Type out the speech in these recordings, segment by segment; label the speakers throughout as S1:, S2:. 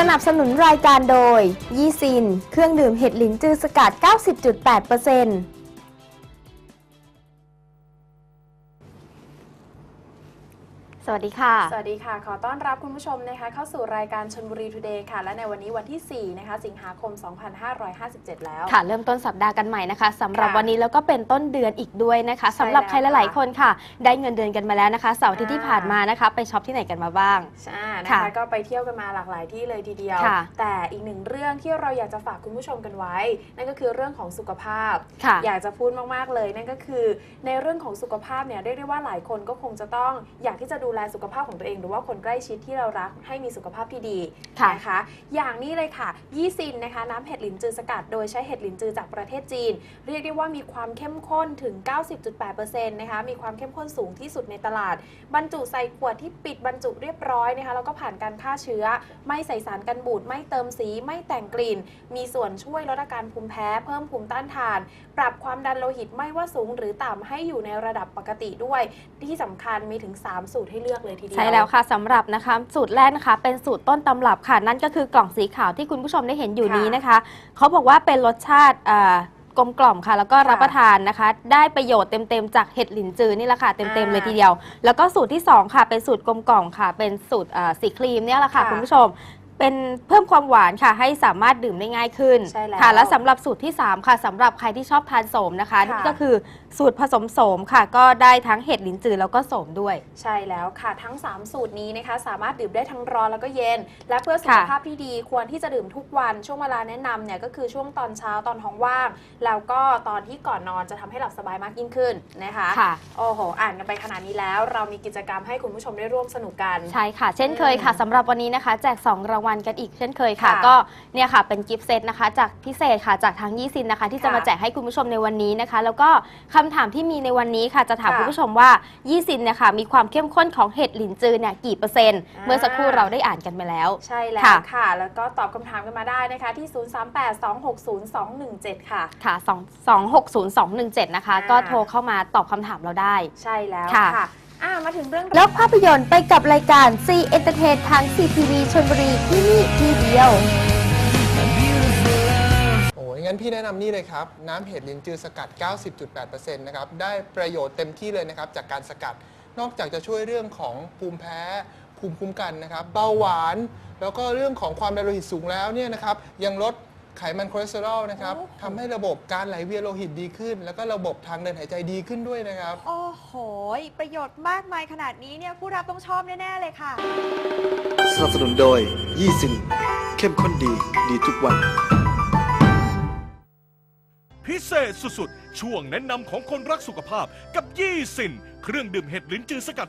S1: สนับสนุนรายการโดย ยี่ซิน เครื่องดื่มเห็ดหลินจือสกัด 90.8% สวัสดีค่ะ
S2: สวัสดีค่ะ ขอต้อนรับคุณผู้ชมนะคะ เข้าสู่รายการชนบุรีทูเดย์ค่ะ และในวันนี้วันที่ 4 นะคะ สิงหาคม 2557 แล้ว
S1: ค่ะ เริ่มต้นสัปดาห์กันใหม่นะคะสำหรับ
S2: ค่ะ
S1: วันนี้แล้วก็เป็นต้นเดือนอีกด้วยนะคะ
S2: ใช่
S1: สำหรับใคร
S2: แล้ว
S1: หลาย
S2: ค่ะ
S1: ๆคนค่ะ ได้เงินเดือนกันมาแล้วนะคะ เสาร์อาทิตย์ที่
S2: อ่า
S1: ผ่านมานะคะ ไปช็อปที่ไหนกันมาบ้าง
S2: ใช่นะ
S1: ค่ะ
S2: คะก็ไปเที่ยวกันมาหลากหลายที่เลยทีเดียว
S1: ค่ะ
S2: แต่อีกหนึ่งเรื่องที่เราอยากจะฝากคุณผู้ชมกันไว้ นั่นก็คือเรื่องของสุขภาพ
S1: ค่ะ
S2: อยากจะพูดมากๆเลย นั่นก็คือ ในเรื่องของสุขภาพเนี่ยเรียกได้ว่าหลายคนก็คงจะต้องอยากที่จะดูแลสุขภาพของตัวเอง หรือว่าคนใกล้ชิดที่เรารักให้มีสุขภาพที่ดี
S1: ค่ะ
S2: นะคะ อย่างนี้เลยค่ะ ยี่ซินนะคะ น้ำเห็ดหลินจือสกัด โดยใช้เห็ดหลินจือจากประเทศจีน เรียกได้ว่ามีความเข้มข้นถึง 90.8%นะคะ มีความเข้มข้นสูงที่สุดในตลาด บรรจุใส่ขวดที่ปิดบรรจุเรียบร้อยนะคะ แล้วก็ผ่านการฆ่าเชื้อ ไม่ใส่สารกันบูด ไม่เติมสี ไม่แต่งกลิ่น มีส่วนช่วยลดอาการภูมิแพ้ เพิ่มภูมิต้านทาน ปรับความดันโลหิตไม่ว่าสูงหรือต่ำให้อยู่ในระดับปกติด้วย ที่สำคัญมีถึง 3 สูตรให้เลือกเลยทีเดียว
S1: ใช่แล้วค่ะสำหรับนะคะสูตรแรกนะคะ เป็นสูตรต้นตำรับค่ะ นั่นก็คือกล่องสีขาวที่คุณผู้ชมได้เห็นอยู่
S2: ค่ะ
S1: นี้นะคะ เขาบอกว่าเป็นรสชาติอ่ากลมกล่อมค่ะ แล้วก็
S2: ค่ะ
S1: รับประทานนะคะ ได้ประโยชน์เต็มๆจากเห็ดหลินจือนี่แหละค่ะเต็ม
S2: อ่า
S1: ๆเลยทีเดียว แล้วก็สูตรที่สองค่ะ เป็นสูตรกลมกล่อมค่ะ เป็นสูตรอ่าสีครีมเนี่ยแหละค่ะ
S2: ค่ะ
S1: คุณผู้ชมเป็นเพิ่มความหวานค่ะ ให้สามารถดื่มได้ง่ายขึ้น
S2: ใช่แล้ว
S1: ค่ะ และสำหรับสูตรที่ 3 ค่ะสำหรับใครที่ชอบทานโสมนะคะ
S2: ค่ะ
S1: นี่ก็คือ สูตรผสมโสมค่ะ ก็ได้ทั้งเห็ดหลินจือแล้วก็โสมด้วย
S2: ใช่แล้วค่ะทั้ง 3 สูตรนี้นะคะ สามารถดื่มได้ทั้งร้อนแล้วก็เย็น และเพื่อสุข
S1: ค่ะ
S2: ภาพที่ดีควรที่จะดื่มทุกวันช่วงเวลาแนะนำเนี่ยก็คือช่วงตอนเช้าตอนท้องว่าง แล้วก็ตอนที่ก่อนนอนจะทำให้หลับสบายมากยิ่งขึ้นนะคะ
S1: ค่ะ
S2: โอ้โห อ่านกันไปขนาดนี้แล้ว เรามีกิจกรรมให้คุณผู้ชมได้ร่วมสนุกกัน
S1: ใช่ค่ะ เช่นเคยค่ะ
S2: อืม
S1: สำหรับวันนี้นะคะ แจก 2 รางวัลกันอีกเช่นเคยค่ะ
S2: ค่ะ
S1: ก็เนี่ยค่ะเป็นกิฟต์เซตนะคะ จากพิเศษค่ะจากทางยี่ซินนะคะ ที่จะ
S2: ค่ะ
S1: มาแจกให้คุณผู้ชมในวันนี้นะคะ แล้วก็คำถามที่มีในวันนี้ค่ะจะถาม
S2: ค่ะ
S1: คุณผู้ชมว่ายี่ซินเนี่ยค่ะมีความเข้มข้นของเห็ดหลินจือเนี่ยกี่เปอร์เซ็นต์
S2: อ่า
S1: เมื่อสักครู่เราได้อ่านกันไปแล้ว
S2: ใช่แล้ว
S1: ค่ะ
S2: ค่ะแล้วก็ตอบคำถามกันมาได้นะคะที่ 038260217 ค่ะ
S1: ค่ะ2 2 6 0 2 1 7 นะคะ
S2: อ่า
S1: ก็โทรเข้ามาตอบคำถามเราได้
S2: ใช่แล้ว
S1: ค่ะ
S2: ค่ะอะมาถึงเรื่อง
S1: แล้วภาพยนตร์ไปกับรายการ C Entertain ทาง CTV ชลบุรีที่นี่ที่เดียว
S3: โอ้ย งั้นพี่แนะนำนี่เลยครับ น้ำเห็ดลินจือสกัด 90.8%นะครับ ได้ประโยชน์เต็มที่เลยนะครับ จากการสกัด นอกจากจะช่วยเรื่องของภูมิแพ้ ภูมิคุ้มกันนะครับเบาหวาน แล้วก็เรื่องของความดันโลหิตสูงแล้วเนี่ยนะครับยังลดไขมันคอเลสเตอรอลนะครับ
S4: โอ้โห
S3: ทำให้ระบบการไหลเวียนโลหิตดีขึ้น แล้วก็ระบบทางเดินหายใจดีขึ้นด้วยนะครับ
S4: โอ้โห ประโยชน์มากมายขนาดนี้เนี่ยผู้รับต้องชอบแน่ ๆ เลยค่ะ
S5: สนับสนุนโดย ยี่สินเข้มข้นดี ดีทุกวัน
S6: พิเศษสุดๆ ช่วงแนะนำของคนรักสุขภาพกับยี่สิน เครื่องดื่มเห็ดลิ้นจือสกัด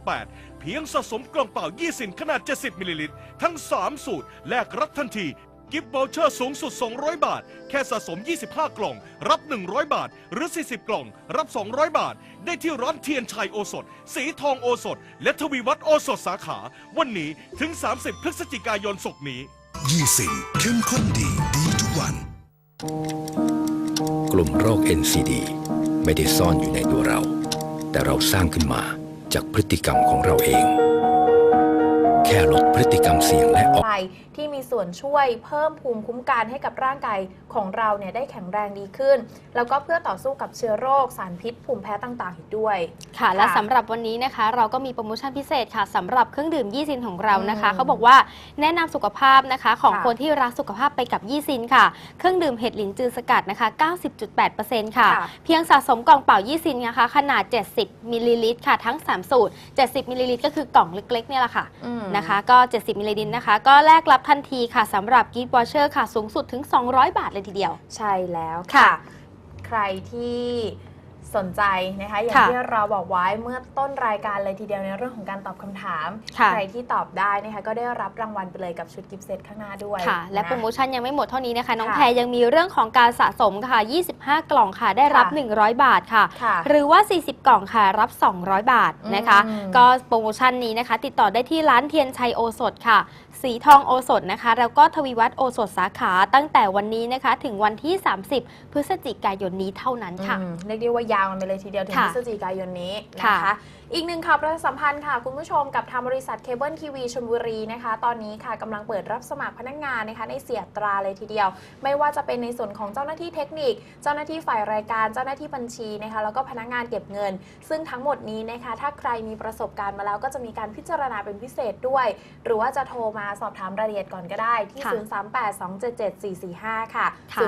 S6: 90.8 เพียงสะสมกล่องเปล่ายี่สินขนาด 70 มิลลิลิตร ทั้ง 3 สูตร แลกรับทันทีกิฟต์วอลเชอร์สูงสุด 200 บาท แค่สะสม 25 กล่อง รับ 100 บาท หรือ 40 กล่อง รับ 200 บาท ได้ที่ร้านเทียนชัยโอสถ สีทองโอสถ และทวีวัฒน์โอสถสาขา วันนี้ถึง 30 พฤศจิกายนศกนี้
S7: ยี่สิบเข้มข้นดี ดีทุกวัน
S8: กลุ่มโรค NCD ไม่ได้ซ่อนอยู่ในตัวเรา แต่เราสร้างขึ้นมาจากพฤติกรรมของเราเอง แค่ลดพฤติกรรมเสี่ยงและออก
S2: ไทยที่มีส่วนช่วยเพิ่มภูมิคุ้มกันให้กับร่างกายของเราเนี่ยได้แข็งแรงดีขึ้น แล้วก็เพื่อต่อสู้กับเชื้อโรคสารพิษภูมิแพ้ต่างๆอีกด้วย
S1: ค่ะ และ
S2: ค่ะ
S1: สำหรับวันนี้นะคะ เราก็มีโปรโมชั่นพิเศษค่ะสำหรับเครื่องดื่มยี่ซินของเรานะคะ
S2: อืม
S1: เขาบอกว่าแนะนำสุขภาพนะคะของ
S2: ค่ะ
S1: คนที่รักสุขภาพไปกับยี่ซินค่ะ เครื่องดื่มเห็ดหลินจือสกัดนะคะ 90.8%ค่ะ
S2: ค่ะ
S1: เพียงสะสมกล่องเป่ายี่ซินนะคะขนาด 70มิลลิลิตรค่ะทั้ง 3 สูตร 70มิลลิลิตรก็คือกล่องเล็กๆเนี่ยแหละค่ะ
S2: อืม
S1: นะคะ ก็ 70 มิลลิลิตรนะคะ ก็แลกรับทันทีค่ะสำหรับกิฟต์วอเชอร์ค่ะ สูงสุดถึง 200 บาทเลยทีเดียว
S2: ใช่แล้ว
S1: ค่ะ
S2: ค่ะใครที่ สนใจนะคะอย่าง
S1: ค่ะ
S2: ที่เราบอกไว้เมื่อต้นรายการเลยทีเดียวในเรื่องของการตอบคำถาม
S1: ค่ะ
S2: ใครที่ตอบได้นะคะก็ได้รับรางวัลไปเลยกับชุดกิฟต์เซตข้างหน้าด้วย
S1: ค่ะ และ
S2: น
S1: โปรโมชั่นยังไม่หมดเท่านี้นะคะ น้อง
S2: ค่ะ
S1: แพรยังมีเรื่องของการสะสมค่ะ 25 กล่องค่ะได้รับ
S2: ค่ะ
S1: 100 บาทค่ะ
S2: ค่ะ
S1: หรือว่า 40 กล่องค่ะรับ 200 บาทนะคะ
S2: อืม
S1: ก็โปรโมชั่นนี้นะคะ ติดต่อได้ที่ร้านเทียนชัยโอสถค่ะสีทองโอสถนะคะ แล้วก็ทวีวัฒน์โอสถสาขาตั้งแต่วันนี้นะคะ ถึงวันที่ 30 พฤศจิกายนนี้เท่านั้นค่ะ
S2: อืมเรียกได้ว่ายาวกันไปเลยทีเดียวถึง
S1: ค่ะ
S2: พฤศจิกายนนี้นะ
S1: ค่ะ
S2: คะอีกหนึ่งข่าวประชาสัมพันธ์ค่ะ คุณผู้ชมกับทางบริษัทเคเบิลทีวีชลบุรีนะคะ ตอนนี้ค่ะกำลังเปิดรับสมัครพนักงานนะคะในเสียตราเลยทีเดียว ไม่ว่าจะเป็นในส่วนของเจ้าหน้าที่เทคนิค เจ้าหน้าที่ฝ่ายรายการเจ้าหน้าที่บัญชีนะคะแล้วก็พนักงานเก็บเงิน ซึ่งทั้งหมดนี้นะคะ ถ้าใครมีประสบการณ์มาแล้วก็จะมีการพิจารณาเป็นพิเศษด้วย หรือว่าจะโทรมาสอบถามรายละเอียดก่อนก็ได้ที่
S1: ค่ะ
S2: 038277445 ค่ะ
S1: ค่ะ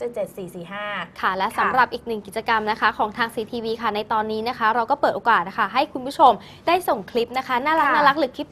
S2: 038277445
S1: ค่ะ และ
S2: ค่ะ
S1: สำหรับอีกหนึ่งกิจกรรมนะคะของทาง CTV ค่ะในตอนนี้นะคะ เราก็เปิดโอกาสนะคะให้คุณผู้ชมได้ส่งคลิปนะคะ น่ารัก
S2: ค่ะ
S1: น่ารักหรือคลิป